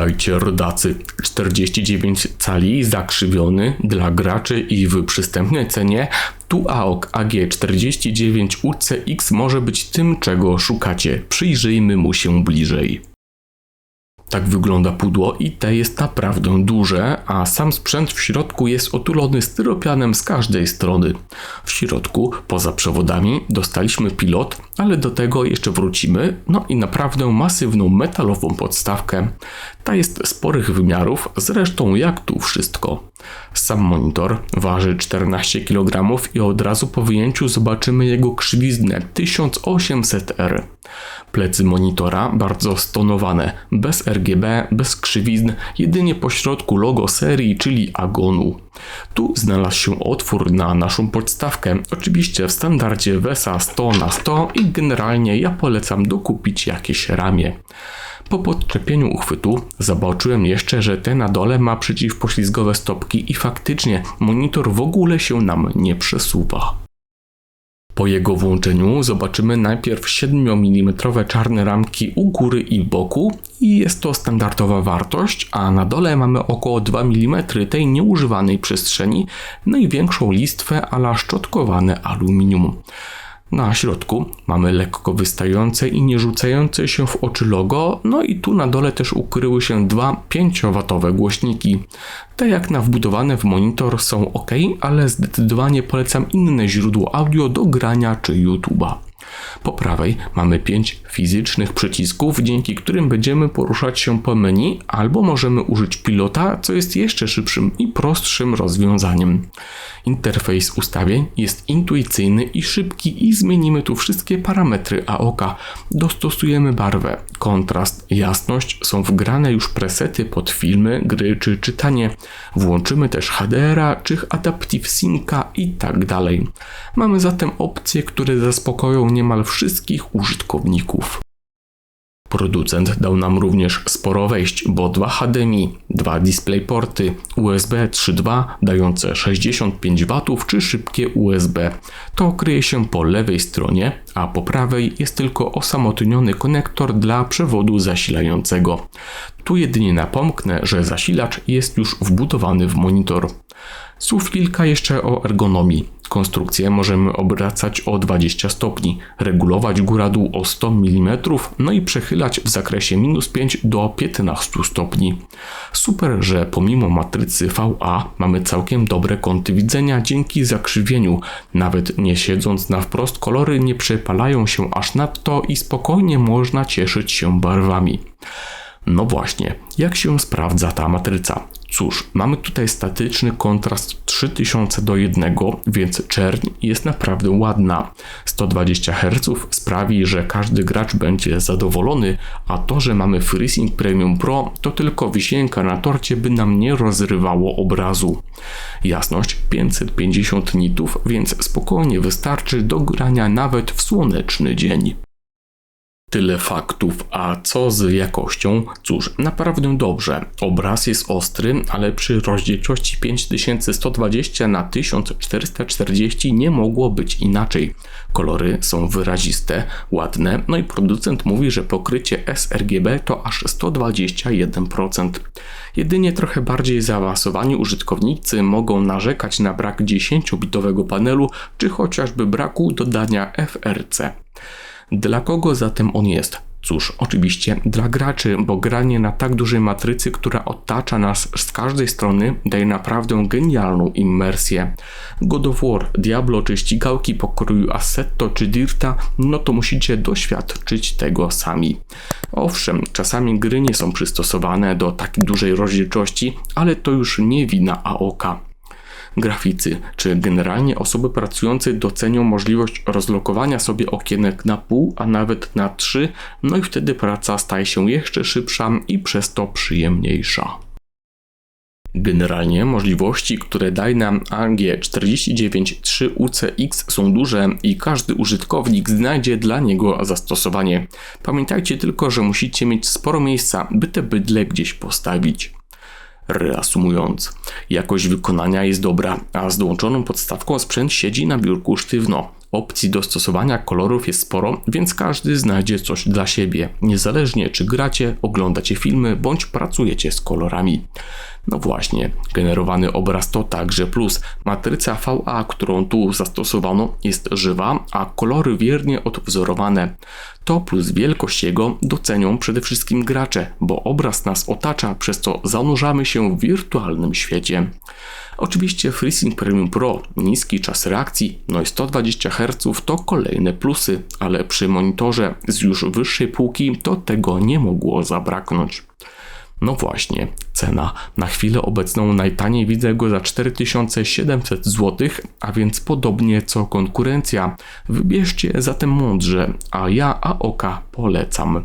Witajcie rodacy. 49 cali zakrzywiony dla graczy i w przystępnej cenie. Tu AOK AG49 UCX może być tym, czego szukacie. Przyjrzyjmy mu się bliżej. Tak wygląda pudło i te jest naprawdę duże, a sam sprzęt w środku jest otulony styropianem z każdej strony. W środku, poza przewodami, dostaliśmy pilot, ale do tego jeszcze wrócimy, no i naprawdę masywną metalową podstawkę. Ta jest sporych wymiarów, zresztą jak tu wszystko. Sam monitor waży 14 kg i od razu po wyjęciu zobaczymy jego krzywiznę 1800R. Plecy monitora bardzo stonowane, bez RGB, bez krzywizn, jedynie po środku logo serii, czyli Agonu. Tu znalazł się otwór na naszą podstawkę, oczywiście w standardzie VESA 100 na 100 i generalnie ja polecam dokupić jakieś ramię. Po podczepieniu uchwytu zobaczyłem jeszcze, że ten na dole ma przeciwpoślizgowe stopki i faktycznie monitor w ogóle się nam nie przesuwa. Po jego włączeniu zobaczymy najpierw 7 mm czarne ramki u góry i boku i jest to standardowa wartość, a na dole mamy około 2 mm tej nieużywanej przestrzeni, największą listwę ala szczotkowane aluminium. Na środku mamy lekko wystające i nie rzucające się w oczy logo, no i tu na dole też ukryły się dwa 5W głośniki. Te jak na wbudowane w monitor są ok, ale zdecydowanie polecam inne źródło audio do grania czy YouTube'a. Po prawej mamy 5 fizycznych przycisków, dzięki którym będziemy poruszać się po menu, albo możemy użyć pilota, co jest jeszcze szybszym i prostszym rozwiązaniem. Interfejs ustawień jest intuicyjny i szybki i zmienimy tu wszystkie parametry AOK. Dostosujemy barwę, kontrast, jasność, są wgrane już presety pod filmy, gry czy czytanie. Włączymy też HDR-a czy Adaptive Synca i tak dalej. Mamy zatem opcje, które zaspokoją niemal wszystkich użytkowników. Producent dał nam również sporo wejść, bo dwa HDMI, dwa DisplayPorty, USB 3.2 dające 65 W czy szybkie USB. To kryje się po lewej stronie, a po prawej jest tylko osamotniony konektor dla przewodu zasilającego. Tu jedynie napomknę, że zasilacz jest już wbudowany w monitor. Słów kilka jeszcze o ergonomii. Konstrukcję możemy obracać o 20 stopni, regulować góra-dół o 100 mm, no i przechylać w zakresie minus 5 do 15 stopni. Super, że pomimo matrycy VA mamy całkiem dobre kąty widzenia dzięki zakrzywieniu. Nawet nie siedząc na wprost kolory nie przepalają się aż nadto i spokojnie można cieszyć się barwami. No właśnie, jak się sprawdza ta matryca? Cóż, mamy tutaj statyczny kontrast 3000 do 1, więc czerń jest naprawdę ładna. 120 Hz sprawi, że każdy gracz będzie zadowolony, a to, że mamy FreeSync Premium Pro to tylko wisienka na torcie, by nam nie rozrywało obrazu. Jasność 550 nitów, więc spokojnie wystarczy do grania nawet w słoneczny dzień. Tyle faktów, a co z jakością? Cóż, naprawdę dobrze. Obraz jest ostry, ale przy rozdzielczości 5120 na 1440 nie mogło być inaczej. Kolory są wyraziste, ładne, no i producent mówi, że pokrycie sRGB to aż 121%. Jedynie trochę bardziej zaawansowani użytkownicy mogą narzekać na brak 10-bitowego panelu, czy chociażby braku dodania FRC. Dla kogo zatem on jest? Cóż, oczywiście dla graczy, bo granie na tak dużej matrycy, która otacza nas z każdej strony, daje naprawdę genialną immersję. God of War, Diablo czy ścigałki pokroju Assetto czy Dirta, no to musicie doświadczyć tego sami. Owszem, czasami gry nie są przystosowane do tak dużej rozdzielczości, ale to już nie wina AOK graficy czy generalnie osoby pracujące docenią możliwość rozlokowania sobie okienek na pół, a nawet na trzy, no i wtedy praca staje się jeszcze szybsza i przez to przyjemniejsza. Generalnie możliwości, które daje nam AG493 UCX są duże i każdy użytkownik znajdzie dla niego zastosowanie. Pamiętajcie tylko, że musicie mieć sporo miejsca, by te bydle gdzieś postawić. Reasumując, jakość wykonania jest dobra, a z dołączoną podstawką sprzęt siedzi na biurku sztywno. Opcji dostosowania kolorów jest sporo, więc każdy znajdzie coś dla siebie, niezależnie czy gracie, oglądacie filmy bądź pracujecie z kolorami. No właśnie, generowany obraz to także plus. Matryca VA, którą tu zastosowano, jest żywa, a kolory wiernie odwzorowane. To plus wielkość jego docenią przede wszystkim gracze, bo obraz nas otacza, przez co zanurzamy się w wirtualnym świecie. Oczywiście FreeSync Premium Pro, niski czas reakcji, no i 120 Hz to kolejne plusy, ale przy monitorze z już wyższej półki to tego nie mogło zabraknąć. No właśnie, cena. Na chwilę obecną najtaniej widzę go za 4700 zł, a więc podobnie co konkurencja. Wybierzcie zatem mądrze, a ja AOK polecam.